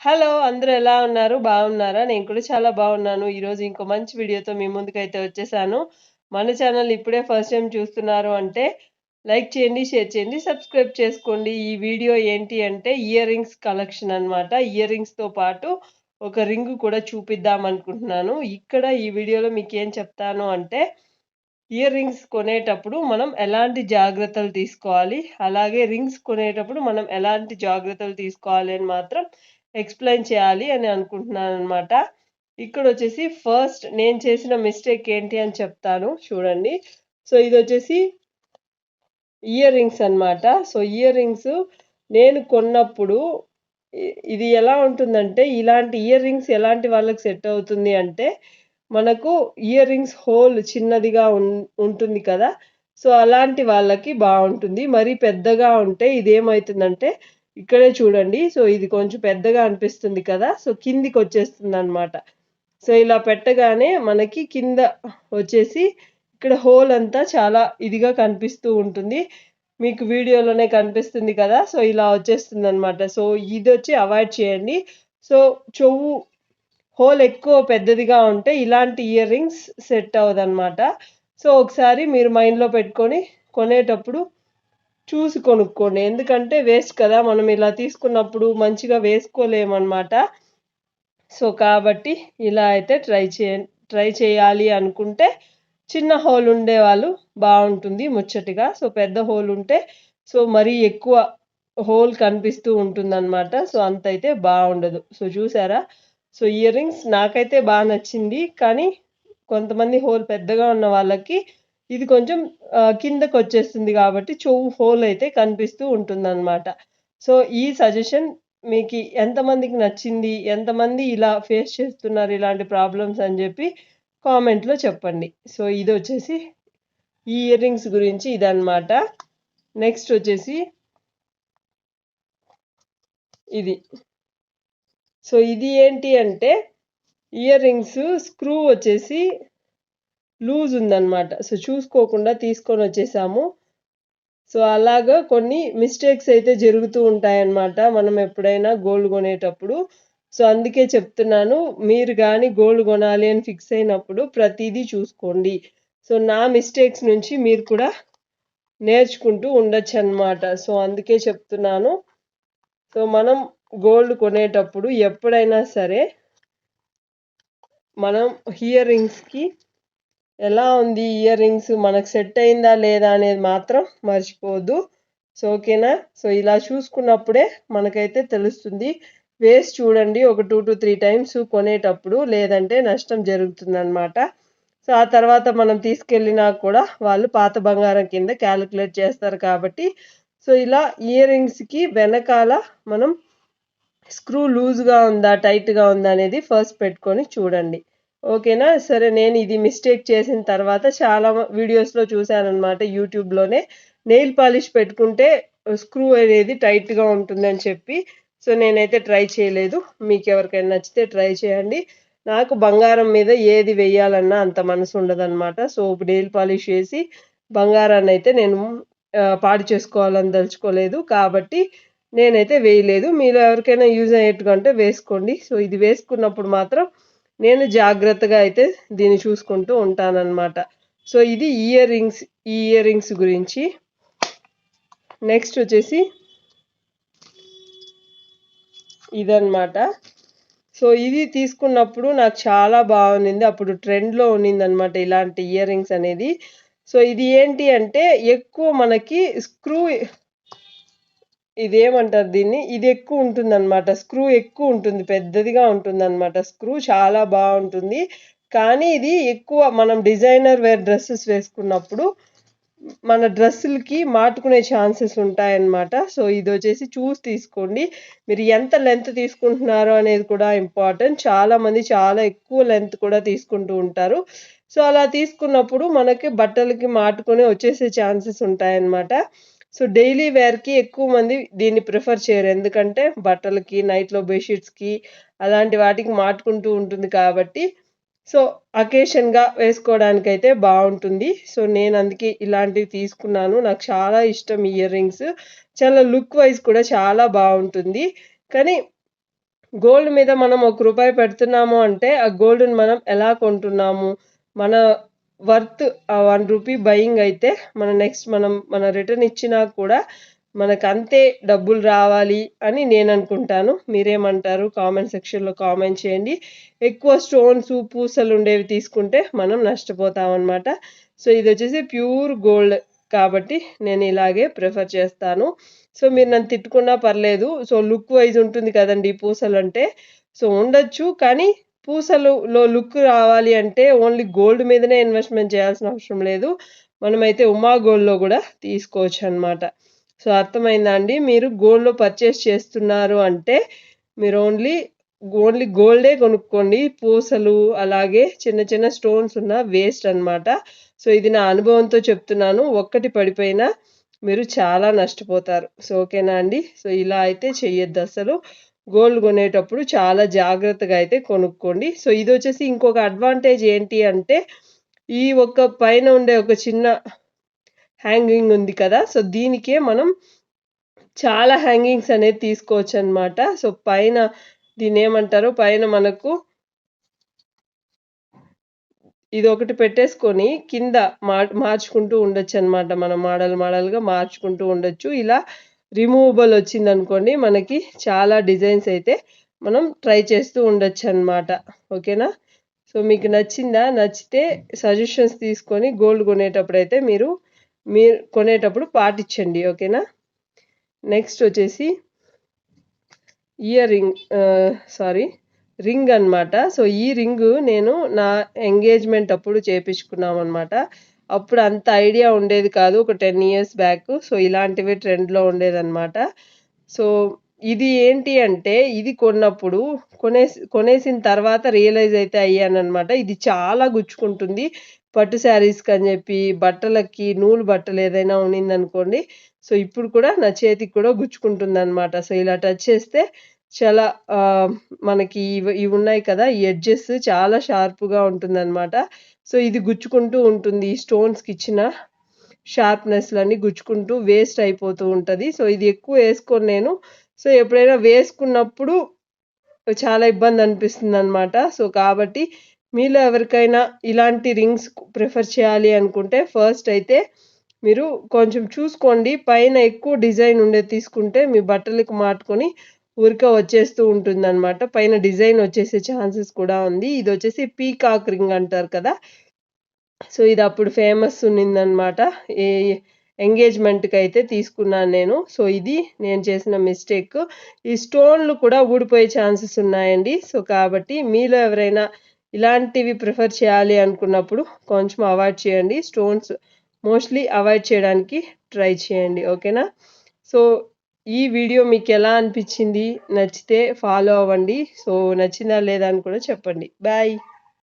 Hello! అందరూ ఎలా ఉన్నారు? బాగున్నారా? నేను కూడా చాలా బాగున్నాను. ఈరోజు ఇంకో మంచి వీడియోతో మీ ముందుకైతే వచ్చేసాను. మన ఛానల్ ఇప్పుడే ఫస్ట్ టైమ్ చూస్తున్నారు అంటే లైక్ చేయండి, షేర్ చేయండి, సబ్స్క్రైబ్ చేసుకోండి. ఈ వీడియో ఏంటి అంటే ఇయర్ రింగ్స్ కలెక్షన్ అనమాట. ఇయర్ రింగ్స్‌తో పాటు ఒక రింగ్ కూడా చూపిద్దాం అనుకుంటున్నాను. ఇక్కడ ఈ వీడియోలో మీకు ఏం చెప్తాను అంటే ఇయర్ రింగ్స్ కొనేటప్పుడు మనం ఎలాంటి జాగ్రత్తలు తీసుకోవాలి? అలాగే రింగ్స్ కొనేటప్పుడు మనం ఎలాంటి జాగ్రత్తలు తీసుకోవాలి అని మాత్రం ఎక్స్‌ప్లెయిన్ చేయాలి అని అనుకుంటున్నాను అనమాట ఇక్కడ వచ్చేసి ఫస్ట్ నేను చేసిన మిస్టేక్ ఏంటి అని చెప్తాను చూడండి. సో, ఇది వచ్చేసి ఇయర్ రింగ్స్ అనమాట. సో, ఇయర్ రింగ్స్ నేను కొన్నప్పుడు ఇది ఎలా ఉంటుందంటే ఇలాంటి ఇయర్ రింగ్స్ ఎలాంటి వాళ్ళకి సెట్ అవుతుంది అంటే మనకు ఇయర్ రింగ్స్ హోల్ చిన్నదిగా ఉం ఉంటుంది కదా! సో, అలాంటి వాళ్ళకి బాగుంటుంది మరీ పెద్దగా ఉంటే ఇదేమవుతుందంటే ఇక్కడే చూడండి. సో, ఇది కొంచెం పెద్దగా అనిపిస్తుంది కదా! సో, కిందికి వచ్చేస్తుంది అనమాట సో, ఇలా పెట్టగానే మనకి కింద వచ్చేసి ఇక్కడ హోల్ అంతా చాలా ఇదిగా కనిపిస్తూ ఉంటుంది. మీకు వీడియోలోనే కనిపిస్తుంది కదా! సో, ఇలా వచ్చేస్తుంది అనమాట సో, ఇది వచ్చి అవాయిడ్ చేయండి. సో, చెవు హోల్ ఎక్కువ పెద్దదిగా ఉంటే ఇలాంటి ఇయర్ రింగ్స్ సెట్ అవ్వదనమాట. సో, ఒకసారి మీరు మైండ్‌లో పెట్టుకొని కొనేటప్పుడు చూసి కొనుక్కోండి. ఎందుకంటే వేస్ట్ కదా! మనం ఇలా తీసుకున్నప్పుడు మంచిగా వేసుకోలేమనమాట. సో, కాబట్టి ఇలా అయితే ట్రై చే ట్రై చేయాలి అనుకుంటే చిన్న హోల్ ఉండేవాళ్ళు బాగుంటుంది ముచ్చటగా. సో, పెద్ద హోల్ ఉంటే సో, మరీ ఎక్కువ హోల్ కనిపిస్తూ ఉంటుందన్నమాట సో, అంతైతే బాగుండదు సో, చూసారా? సో, ఇయర్ రింగ్స్ నాకైతే బాగా నచ్చింది. కానీ కొంతమంది హోల్ పెద్దగా ఉన్న వాళ్ళకి ఇది కొంచెం కిందకు వచ్చేస్తుంది కాబట్టి చెవు హోల్ అయితే కనిపిస్తూ ఉంటుందన్నమాట సో, ఈ సజెషన్ మీకు ఎంతమందికి నచ్చింది? ఎంతమంది ఇలా ఫేస్ చేస్తున్నారు ఇలాంటి ప్రాబ్లమ్స్ అని చెప్పి కామెంట్‌లో చెప్పండి. సో, ఇది వచ్చేసి ఈ ఇయర్ రింగ్స్ గురించి ఇదన్నమాట నెక్స్ట్ వచ్చేసి ఇది. సో, ఇది ఏంటి అంటే ఇయర్ రింగ్స్ స్క్రూ వచ్చేసి లూజ్ ఉందనమాట. సో, చూసుకోకుండా తీసుకొని వచ్చేసాము సో, అలాగా కొన్ని మిస్టేక్స్ అయితే జరుగుతూ ఉంటాయన్నమాట. మనం ఎప్పుడైనా గోల్డ్ కొనేటప్పుడు. సో, అందుకే చెప్తున్నాను. మీరు కానీ గోల్డ్ కొనాలి అని ఫిక్స్ అయినప్పుడు ప్రతిదీ చూసుకోండి. సో, నా మిస్టేక్స్ నుంచి మీరు కూడా నేర్చుకుంటూ ఉండొచ్చనమాట. సో, అందుకే చెప్తున్నాను. సో, మనం గోల్డ్ కొనేటప్పుడు ఎప్పుడైనా సరే మనం ఇయర్ రింగ్స్‌కి ఎలా ఉంది ఇయర్ రింగ్స్ మనకు సెట్ అయిందా లేదా అనేది మాత్రం మర్చిపోవద్దు. సో, ఓకేనా? సో, ఇలా చూసుకున్నప్పుడే మనకైతే తెలుస్తుంది. వేసి చూడండి ఒక 2-3 టైమ్స్ కొనేటప్పుడు. లేదంటే నష్టం జరుగుతుందన్నమాట సో, ఆ తర్వాత మనం తీసుకెళ్ళినా కూడా వాళ్ళు పాత బంగారం కింద క్యాలిక్యులేట్ చేస్తారు కాబట్టి సో, ఇలా ఇయర్ రింగ్స్‌కి వెనకాల మనం స్క్రూ లూజ్‌గా ఉందా? టైట్‌గా ఉందా? అనేది ఫస్ట్ పెట్టుకొని చూడండి. ఓకేనా? సరే నేను ఇది మిస్టేక్ చేసిన తర్వాత చాలా వీడియోస్‌లో చూశానమాట యూట్యూబ్‌లోనే. నెయిల్ పాలిష్ పెట్టుకుంటే స్క్రూ అనేది టైట్‌గా ఉంటుందని చెప్పి. సో, నేనైతే ట్రై చేయలేదు. మీకు ఎవరికైనా నచ్చితే ట్రై చేయండి. నాకు బంగారం మీద ఏది వేయాలన్నా అంత మనసు ఉండదనమాట. సో, నెయిల్ పాలిష్ వేసి బంగారాన్నయితే నేను పాడు చేసుకోవాలని దలుచుకోలేదు. కాబట్టి నేనైతే వేయలేదు. మీలో ఎవరికైనా యూజ్ అయ్యేట్టుకంటే వేసుకోండి. సో, ఇది వేసుకున్నప్పుడు మాత్రం నేను జాగ్రత్తగా అయితే దీన్ని చూసుకుంటూ ఉంటానన్నమాట సో, ఇది ఇయర్ రింగ్స్ ఈ ఇయర్ రింగ్స్ గురించి. నెక్స్ట్ వచ్చేసి ఇదన్నమాట సో, ఇది తీసుకున్నప్పుడు నాకు చాలా బాగుంది అప్పుడు ట్రెండ్‌లో ఉన్నిందనమాట ఇలాంటి ఇయర్ రింగ్స్ అనేది. సో, ఇది ఏంటి అంటే ఎక్కువ మనకి స్క్రూ ఇదేమంటారు దీన్ని? ఇది ఎక్కువ ఉంటుందనమాట. స్క్రూ ఎక్కువ ఉంటుంది. పెద్దదిగా ఉంటుందన్నమాట స్క్రూ చాలా బాగుంటుంది కానీ ఇది ఎక్కువ మనం డిజైనర్ వేర్ డ్రెస్సెస్ వేసుకున్నప్పుడు మన డ్రెస్సులకి మాటుకునే ఛాన్సెస్ ఉంటాయన్నమాట. సో, ఇది వచ్చేసి చూసి తీసుకోండి. మీరు ఎంత లెంత్ తీసుకుంటున్నారో అనేది కూడా ఇంపార్టెంట్. చాలామంది చాలా ఎక్కువ లెంత్ కూడా తీసుకుంటూ ఉంటారు. సో, అలా తీసుకున్నప్పుడు మనకి బట్టలకి మాటుకొని వచ్చేసే ఛాన్సెస్ ఉంటాయన్నమాట. సో, డైలీ వేర్‌కి ఎక్కువ మంది దీన్ని ప్రిఫర్ చేయరు. ఎందుకంటే బట్టలకి, నైట్‌లో బెడ్‌షీట్స్‌కి అలాంటి వాటికి మాటుకుంటూ ఉంటుంది కాబట్టి సో, అకేషన్‌గా వేసుకోవడానికైతే బాగుంటుంది సో, నేను అందుకే ఇలాంటివి తీసుకున్నాను. నాకు చాలా ఇష్టం ఇయర్ రింగ్స్. చాలా లుక్ వైజ్ కూడా చాలా బాగుంటుంది కానీ గోల్డ్ మీద మనం ఒక రూపాయి పెడుతున్నాము అంటే ఆ గోల్డ్‌ని మనం ఎలా కొంటున్నాము? మన వర్త్ ఆ వన్ రూపీ బయింగ్ అయితే మన నెక్స్ట్ మనం మన రిటర్న్ ఇచ్చినా కూడా మనకు అంతే డబ్బులు రావాలి అని నేను అనుకుంటాను మీరేమంటారు? కామెంట్ సెక్షన్‌లో కామెంట్ చేయండి. ఎక్కువ స్టోన్స్, పూసలు ఉండేవి తీసుకుంటే మనం నష్టపోతామన్నమాట సో, ఇది వచ్చేసి ప్యూర్ గోల్డ్ కాబట్టి నేను ఇలాగే ప్రిఫర్ చేస్తాను. సో, మీరు నన్ను తిట్టుకున్నా పర్లేదు. సో, లుక్ వైజ్ ఉంటుంది కదండీ అంటే సో, ఉండొచ్చు. కానీ పూసలులో లుక్ రావాలి అంటే ఓన్లీ గోల్డ్ మీదనే ఇన్వెస్ట్‌మెంట్ చేయాల్సిన అవసరం లేదు. మనమైతే ఉమా గోల్డ్‌లో తీసుకోవచ్చు అన్నమాట సో, అర్థమైందా అండి? మీరు గోల్డ్‌లో పర్చేస్ చేస్తున్నారు అంటే మీరు ఓన్లీ ఓన్లీ గోల్డే కొనుక్కోండి. పూసలు అలాగే చిన్న చిన్న స్టోన్స్ ఉన్న వేస్ట్ అనమాట. సో, ఇది నా అనుభవంతో చెప్తున్నాను. ఒక్కటి పడిపోయినా మీరు చాలా నష్టపోతారు. సో, ఓకేనా అండి? సో, ఇలా అయితే చెయ్యొద్దసలు. గోల్డ్ కొనేటప్పుడు చాలా జాగ్రత్తగా అయితే కొనుక్కోండి. సో, ఇది వచ్చేసి ఇంకొక అడ్వాంటేజ్ ఏంటి అంటే ఈ ఒక్క పైన ఉండే ఒక చిన్న హ్యాంగింగ్ ఉంది కదా! సో, దీనికే మనం చాలా హ్యాంగింగ్స్ అనేది తీసుకోవచ్చనమాట. సో, పైన దీన్నేమంటారు? పైన మనకు ఇది ఒకటి పెట్టేసుకొని కింద మా మార్చుకుంటూ ఉండొచ్చనమాట. మనం మోడల్ మోడల్‌గా మార్చుకుంటూ ఉండొచ్చు. ఇలా రిమూవబుల్ వచ్చిందనుకోండి మనకి చాలా డిజైన్స్ అయితే మనం ట్రై చేస్తూ ఉండొచ్చనమాట. ఓకేనా? సో, మీకు నచ్చిందా? నచ్చితే సజెషన్స్ తీసుకొని గోల్డ్ కొనేటప్పుడు అయితే మీరు మీరు కొనేటప్పుడు పాటించండి. ఓకేనా? నెక్స్ట్ వచ్చేసి ఇయర్ రింగ్ సారీ రింగ్ అనమాట. సో, ఈ రింగు నేను నా ఎంగేజ్‌మెంట్ అప్పుడు చేపించుకున్నామనమాట. అప్పుడు అంత ఐడియా ఉండేది కాదు. ఒక 10 ఇయర్స్ బ్యాక్. సో, ఇలాంటివే ట్రెండ్‌లో ఉండేదన్నమాట సో, ఇది ఏంటి అంటే ఇది కొన్నప్పుడు కొనేసి కొనేసిన తర్వాత రియలైజ్ అయితే అయ్యానమాట ఇది చాలా గుచ్చుకుంటుంది. పట్టు శారీస్కి అని చెప్పి, బట్టలకి నూలు బట్టలు ఏదైనా ఉన్నిందనుకోండి. సో, ఇప్పుడు కూడా నా చేతికి కూడా గుచ్చుకుంటుందనమాట. సో, ఇలా టచ్ చేస్తే చాలా మనకి ఇవి ఇవి ఉన్నాయి కదా! ఈ ఎడ్జెస్ చాలా షార్ప్‌గా ఉంటుందనమాట. సో, ఇది గుచ్చుకుంటూ ఉంటుంది. ఈ స్టోన్స్‌కిచ్చిన షార్ప్‌నెస్‌లన్నీ గుచ్చుకుంటూ వేస్ట్ అయిపోతూ ఉంటుంది సో, ఇది ఎక్కువ వేసుకొని నేను. సో, ఎప్పుడైనా వేసుకున్నప్పుడు చాలా ఇబ్బంది అనిపిస్తుంది అనమాట సో, కాబట్టి మీలో ఎవరికైనా ఇలాంటి రింగ్స్ ప్రిఫర్ చేయాలి అనుకుంటే ఫస్ట్ అయితే మీరు కొంచెం చూసుకోండి. పైన ఎక్కువ డిజైన్ ఉండేది తీసుకుంటే మీ బట్టలకు మాటుకొని ఉరిక వచ్చేస్తూ ఉంటుందనమాట. పైన డిజైన్ వచ్చేసే ఛాన్సెస్ కూడా ఉంది. ఇది వచ్చేసి పీకాక్ రింగ్ అంటారు కదా! సో, ఇది అప్పుడు ఫేమస్ ఉన్నిందనమాట. ఈ అయితే తీసుకున్నాను నేను. సో, ఇది నేను చేసిన మిస్టేక్. ఈ స్టోన్‌లు కూడా ఊడిపోయే ఛాన్సెస్ ఉన్నాయండి. సో, కాబట్టి మీలో ఎవరైనా ఇలాంటివి ప్రిఫర్ చేయాలి అనుకున్నప్పుడు కొంచెం అవాయిడ్ చేయండి. స్టోన్స్ మోస్ట్‌లీ అవాయిడ్ చేయడానికి ట్రై చేయండి. ఓకేనా? సో, ఈ వీడియో మీకు ఎలా అనిపించింది నచ్చితే ఫాలో అవ్వండి. సో, నచ్చిందా లేదా అని కూడా చెప్పండి. బాయ్.